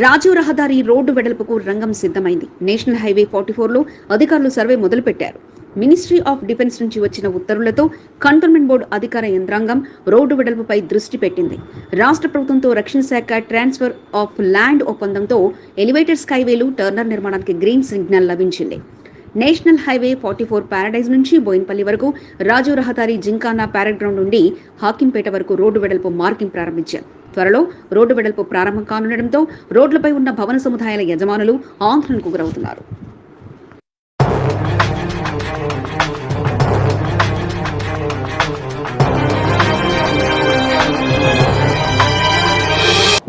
రాజీవ్ రహదారి రోడ్డు వెడల్పుకు రంగం సిద్ధమైంది. నేషనల్ హైవే ఫార్టీ ఫోర్లో అధికారులు సర్వే మొదలుపెట్టారు. మినిస్ట్రీ ఆఫ్ డిఫెన్స్ నుంచి వచ్చిన ఉత్తర్వులతో కంటోన్మెంట్ బోర్డు అధికార యంత్రాంగం రోడ్డు వెడల్పుపై దృష్టి పెట్టింది. రాష్ట్ర ప్రభుత్వంతో రక్షణ శాఖ ట్రాన్స్ఫర్ ఆఫ్ ల్యాండ్ ఒప్పందంతో ఎలివేటెడ్ స్కైవేలు టర్నర్ నిర్మాణానికి గ్రీన్ సిగ్నల్ లభించింది. National highway forty four Paradise నుంచి బోయిన్పల్లి వరకు రాజు రహదారి జింకానా ప్యారెడ్ గ్రౌండ్ నుండి హాకింపేట వరకు రోడ్డు వెడల్పు మార్కింగ్ ప్రారంభించారు. త్వరలో రోడ్డు వెడల్పు ప్రారంభం కానుండటంతో రోడ్లపై ఉన్న భవన సముదాయాల యజమానులు ఆందోళనకు గురవుతున్నారు.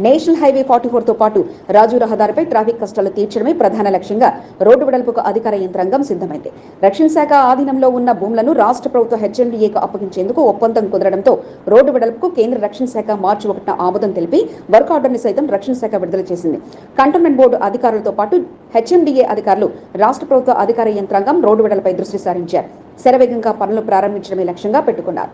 నేషనల్ హైవే ఫార్టీ ఫోర్తో పాటు రాజు రహదారిపై ట్రాఫిక్ కష్టాలు తీర్చడమే ప్రధాన లక్ష్యంగా రోడ్డు వెడల్పుకు అధికార యంత్రాంగం సిద్ధమైంది. రక్షణ శాఖ ఆధీనంలో ఉన్న భూములను రాష్ట్ర ప్రభుత్వ హెచ్ఎండిఏకు అప్పగించేందుకు ఒప్పందం కుదరడంతో రోడ్డు వెడల్పుకు కేంద్ర రక్షణ శాఖ మార్చి ఒకటిన ఆమోదం తెలిపి వర్క్ ఆర్డర్ని సైతం రక్షణ శాఖ విడుదల చేసింది. కంటోన్మెంట్ బోర్డు అధికారులతో పాటు హెచ్ఎండిఏ అధికారులు రాష్ట్ర ప్రభుత్వ అధికార యంత్రాంగం రోడ్డు వెడల్పై దృష్టి సారించారు. శరవేగంగా పనులు ప్రారంభించడమే లక్ష్యంగా పెట్టుకున్నారు.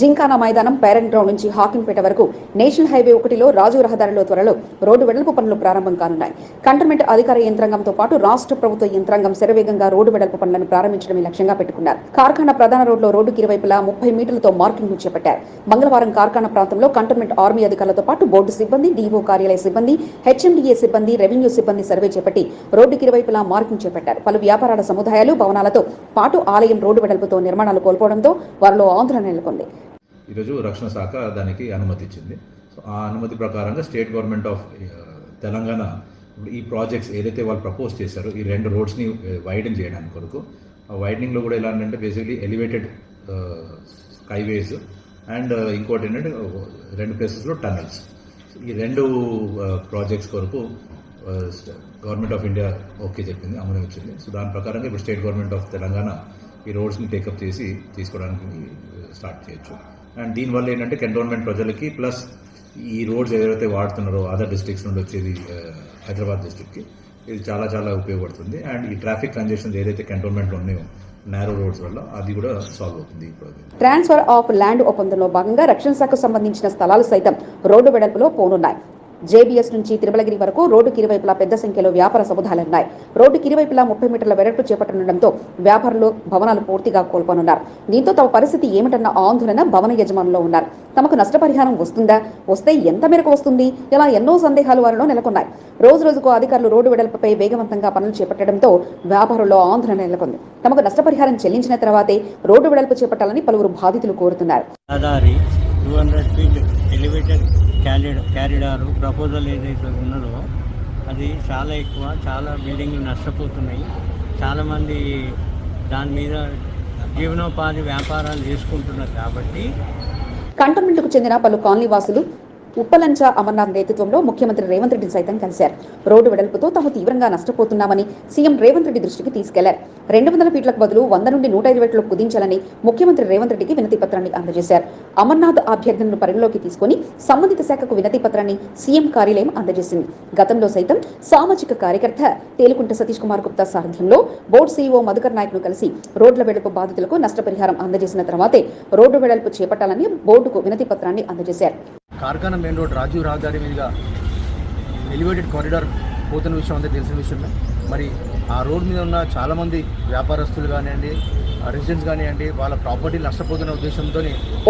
జింకానా మైదానం పేరెంట్ గ్రౌండ్ నుంచి హాకింపేట వరకు నేషనల్ హైవే ఒకటిలో రాజు రహదారిలో త్వరలో రోడ్డు వెడల్పు పనులు ప్రారంభం కానున్నాయి. కంటోన్మెంట్ అధికార యంత్రాంగంతో పాటు రాష్ట్ర ప్రభుత్వ యంత్రాంగం శరవేగంగా రోడ్డు వెడల్పు పనులను ప్రారంభించడమే లక్ష్యంగా పెట్టుకున్నారు. కార్ఖానా ప్రధాన రోడ్లో రోడ్డుకి ఇరువైపులా ముప్పై మీటర్లతో మార్కింగ్ చేపట్టారు. మంగళవారం కార్ఖానా ప్రాంతంలో కంటోన్మెంట్ ఆర్మీ అధికారులతో పాటు బోర్డు సిబ్బంది డీఓ కార్యాలయ సిబ్బంది హెచ్ఎండిఏ సిబ్బంది రెవెన్యూ సిబ్బంది సర్వే చేపట్టి రోడ్డుకి ఇరువైపులా మార్కింగ్ చేపట్టారు. పలు వ్యాపారాల సముదాయాలు భవనాలతో పాటు ఆలయం రోడ్డు వెడల్పుతో నిర్మాణాలు కోల్పోవడంతో వారిలో ఆందోళన నెలకొంది. ఈరోజు రక్షణ శాఖ దానికి అనుమతి ఇచ్చింది సో ఆ అనుమతి ప్రకారంగా స్టేట్ గవర్నమెంట్ ఆఫ్ తెలంగాణ ఇప్పుడు ఈ ప్రాజెక్ట్స్ ఏదైతే వాళ్ళు ప్రపోజ్ చేశారో ఈ రెండు రోడ్స్ని వైడన్ చేయడానికి కొరకు ఆ వైడనింగ్లో కూడా ఎలా అంటే బేసిక్లీ ఎలివేటెడ్ హైవేస్ అండ్ ఇంకోటి ఏంటంటే రెండు ప్లేసెస్లో టనల్స్ ఈ రెండు ప్రాజెక్ట్స్ కొరకు గవర్నమెంట్ ఆఫ్ ఇండియా ఓకే చెప్పింది అమలు వచ్చింది సో దాని ప్రకారంగా ఇప్పుడు స్టేట్ గవర్నమెంట్ ఆఫ్ తెలంగాణ ఈ రోడ్స్ని టేకప్ చేసి తీసుకోవడానికి స్టార్ట్ చేయొచ్చు. అండ్ దీనివల్ల ఏంటంటే కంటోన్మెంట్ ప్రజలకి ప్లస్ ఈ రోడ్స్ ఏదైతే వాడుతున్నారో అదర్ డిస్ట్రిక్ట్స్ నుండి వచ్చేది హైదరాబాద్ డిస్ట్రిక్ట్కి ఇది చాలా చాలా ఉపయోగపడుతుంది. అండ్ ఈ ట్రాఫిక్ కంజెషన్స్ ఏదైతే కంటోన్మెంట్లో ఉన్నాయో నేరో రోడ్స్ వల్ల అది కూడా సాల్వ్ అవుతుంది ఈ ట్రాన్స్ఫర్ ఆఫ్ ల్యాండ్ ఒప్పందంలో భాగంగా రక్షణ శాఖకు సంబంధించిన స్థలాలు సైతం రోడ్డు వెడల్పులో పోనున్నాయి. జేబీఎస్ నుంచి తిరుమలగిరి వరకు రోడ్డు కిరువైపులా పెద్ద సంఖ్యలో వ్యాపార సముదాయాలున్నాయి రోడ్డు కిరువైపులా ముప్పై మీటర్ల వెడల్పు చేపట్టనుండటంతో వ్యాపారులు భవనాలు పూర్తిగా కోల్పోనున్నారు. దీంతో తమ పరిస్థితి ఏమిటన్న ఆందోళన భవన యజమానుల్లో ఉన్నారు. తమకు నష్టపరిహారం వస్తుందా? వస్తే ఎంత మేరకు వస్తుంది? ఇలా ఎన్నో సందేహాలు వారిలో నెలకొన్నాయి. రోజు రోజుకు అధికారులు రోడ్డు వెడల్పుపై వేగవంతంగా పనులు చేపట్టడంతో వ్యాపారుల్లో ఆందోళన నెలకొంది. తమకు నష్టపరిహారం చెల్లించిన తర్వాతే రోడ్డు వెడల్పు చేపట్టాలని పలువురు బాధితులు కోరుతున్నారు. రహదారి క్యారిడారు ప్రపోజల్ ఏదైతే ఉన్నదో అది చాలా ఎక్కువ చాలా బిల్డింగ్లు నష్టపోతున్నాయి. చాలామంది దాని మీద జీవనోపాధి వ్యాపారాలు చేసుకుంటున్నారు కాబట్టి కంటోన్మెంట్కు చెందిన పలు కాలనీ వాసులు ఉప్పలంచ అమర్నాథ్ నేతృత్వంలో ముఖ్యమంత్రి రేవంత్ రెడ్డిని సైతం కలిశారు. రోడ్డు వెడల్పుతో తాము తీవ్రంగా నష్టపోతున్నామని సీఎం రేవంత్ రెడ్డి దృష్టికి తీసుకెళ్ళారు. రెండు వందల ఫీట్లకు బదులు వంద నుండి నూట ఇరవై ఫీట్లకు కుదించాలని ముఖ్యమంత్రి రేవంత్ రెడ్డికి వినతి పత్రాన్ని అందజేశారు. అమర్నాథ్ అభ్యర్థనను పరిగణలోకి తీసుకుని సంబంధిత శాఖకు వినతి పత్రాన్ని సీఎం కార్యాలయం అందజేసింది. గతంలో సైతం సామాజిక కార్యకర్త తేలుకుంట సతీష్ కుమార్ గుప్తా సారథ్యంలో బోర్డు సీఈఓ మధుకర్ నాయక్ను కలిసి రోడ్ల వెడల్పు బాధితులకు నష్టపరిహారం అందజేసిన తర్వాతే రోడ్డు వెడల్పు చేపట్టాలని బోర్డుకు వినతి పత్రాన్ని అందజేశారు. కార్ఖానా మెయిన్ రోడ్ రాజీవ్ రహదారి మీదుగా ఎలివేటెడ్ కారిడార్ పోతున్న విషయం అంతా తెలిసిన విషయమే. మరి ఆ రోడ్ మీద ఉన్న చాలామంది వ్యాపారస్తులు కానివ్వండి రెసిడెంట్స్ కానివ్వండి వాళ్ళ ప్రాపర్టీ నష్టపోతున్న ఉద్దేశంతో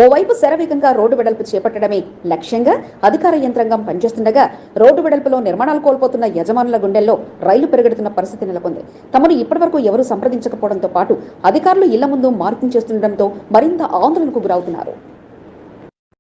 ఓవైపు శరవేగంగా రోడ్డు వెడల్పు చేపట్టడమే లక్ష్యంగా అధికార యంత్రాంగం పనిచేస్తుండగా రోడ్డు వెడల్పులో నిర్మాణాలు కోల్పోతున్న యజమానుల గుండెల్లో రైలు పెరుగెడుతున్న పరిస్థితి నెలకొంది. తమను ఇప్పటివరకు ఎవరూ సంప్రదించకపోవడంతో పాటు అధికారులు ఇళ్ళ ముందు మార్కింగ్ చేస్తుండటంతో మరింత ఆందోళనకు గురవుతున్నారు.